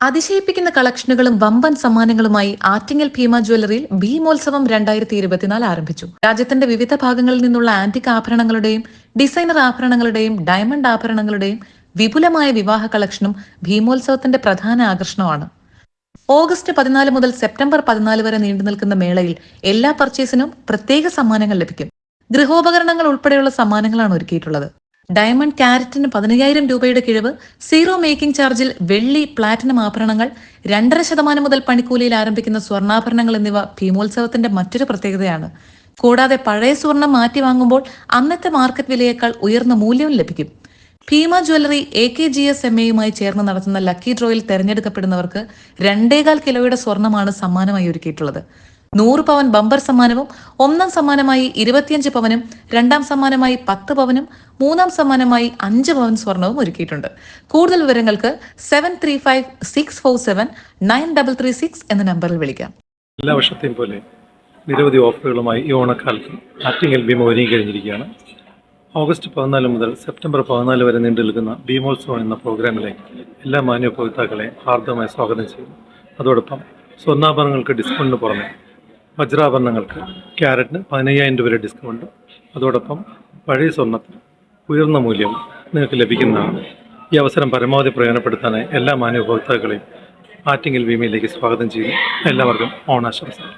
അതിശയിപ്പിക്കുന്ന കളക്ഷനുകളും വമ്പൻ സമ്മാനങ്ങളുമായി ആറ്റിങ്ങൽ ഭീമ ജ്വല്ലറിയിൽ ഭീമോത്സവം രണ്ടായിരത്തി ഇരുപത്തിനാല് ആരംഭിച്ചു. രാജ്യത്തിന്റെ വിവിധ ഭാഗങ്ങളിൽ നിന്നുള്ള ആന്റിക് ആഭരണങ്ങളുടെയും ഡിസൈനർ ആഭരണങ്ങളുടെയും ഡയമണ്ട് ആഭരണങ്ങളുടെയും വിപുലമായ വിവാഹ കളക്ഷനും ഭീമോത്സവത്തിന്റെ പ്രധാന ആകർഷണമാണ്. ഓഗസ്റ്റ് പതിനാല് മുതൽ സെപ്റ്റംബർ പതിനാല് വരെ നീണ്ടു നിൽക്കുന്ന മേളയിൽ എല്ലാ പർച്ചേസിനും പ്രത്യേക സമ്മാനങ്ങൾ ലഭിക്കും. ഗൃഹോപകരണങ്ങൾ ഉൾപ്പെടെയുള്ള സമ്മാനങ്ങളാണ് ഒരുക്കിയിട്ടുള്ളത്. ഡയമണ്ട് ക്യാരറ്റിന് പതിനയ്യായിരം രൂപയുടെ കിഴിവ് സീറോ മേക്കിംഗ് ചാർജിൽ വെള്ളി പ്ലാറ്റിനം ആഭരണങ്ങൾ രണ്ടര ശതമാനം മുതൽ പണിക്കൂലിയിൽ ആരംഭിക്കുന്ന സ്വർണാഭരണങ്ങൾ എന്നിവ ഭീമോത്സവത്തിന്റെ മറ്റൊരു പ്രത്യേകതയാണ്. കൂടാതെ പഴയ സ്വർണം മാറ്റി വാങ്ങുമ്പോൾ അന്നത്തെ മാർക്കറ്റ് വിലയേക്കാൾ ഉയർന്ന മൂല്യവും ലഭിക്കും. Bhima jewellery A K G S M എയുമായി ചേർന്ന് നടത്തുന്ന ലക്കി ഡ്രോയിൽ തെരഞ്ഞെടുക്കപ്പെടുന്നവർക്ക് രണ്ടേകാൽ കിലോയുടെ സ്വർണമാണ് സമ്മാനമായി ഒരുക്കിയിട്ടുള്ളത്. നൂറ് പവൻ ബമ്പർ സമ്മാനവും ഒന്നാം സമ്മാനമായി ഇരുപത്തിയഞ്ച് പവനും രണ്ടാം സമ്മാനമായി പത്ത് പവനും മൂന്നാം സമ്മാനമായി അഞ്ച് പവൻ സ്വർണവും ഒരുക്കിയിട്ടുണ്ട്. കൂടുതൽ വിവരങ്ങൾക്ക് seven three five six four seven nine double three six എന്ന നമ്പറിൽ വിളിക്കാം. എല്ലാ വർഷത്തെയും പോലെ നിരവധി ഓഫറുകളുമായി ഈ ഓണക്കാലത്ത് ആറ്റിങ്ങൽ ഭീമ ഒരുങ്ങി കഴിഞ്ഞിരിക്കുകയാണ് ഓഗസ്റ്റ് പതിനാല് മുതൽ സെപ്റ്റംബർ പതിനാല് വരെ നീണ്ടു നിൽക്കുന്ന ഭീമോത്സവം എന്ന പ്രോഗ്രാമിലേക്ക് എല്ലാ മാന്യ ഉപഭോക്താക്കളെയും ഹാർദമായി സ്വാഗതം ചെയ്യുന്നു. അതോടൊപ്പം സ്വർണാഭരണങ്ങൾക്ക് ഡിസ്കൗണ്ടിന് പുറമെ വജ്രാഭരണങ്ങൾക്ക് ക്യാരറ്റിന് പതിനയ്യായിരം രൂപ വരെ ഡിസ്കൗണ്ട് അതോടൊപ്പം പഴയ സ്വർണത്തിന് ഉയർന്ന മൂല്യം നിങ്ങൾക്ക് ലഭിക്കുന്നതാണ് ഈ അവസരം പരമാവധി പ്രയോജനപ്പെടുത്താനായി എല്ലാ മാന്യ ഉപഭോക്താക്കളെയും ആറ്റിങ്ങൽ ഭീമയിലേക്ക് സ്വാഗതം ചെയ്യുന്നു. എല്ലാവർക്കും ഓണാശംസകൾ.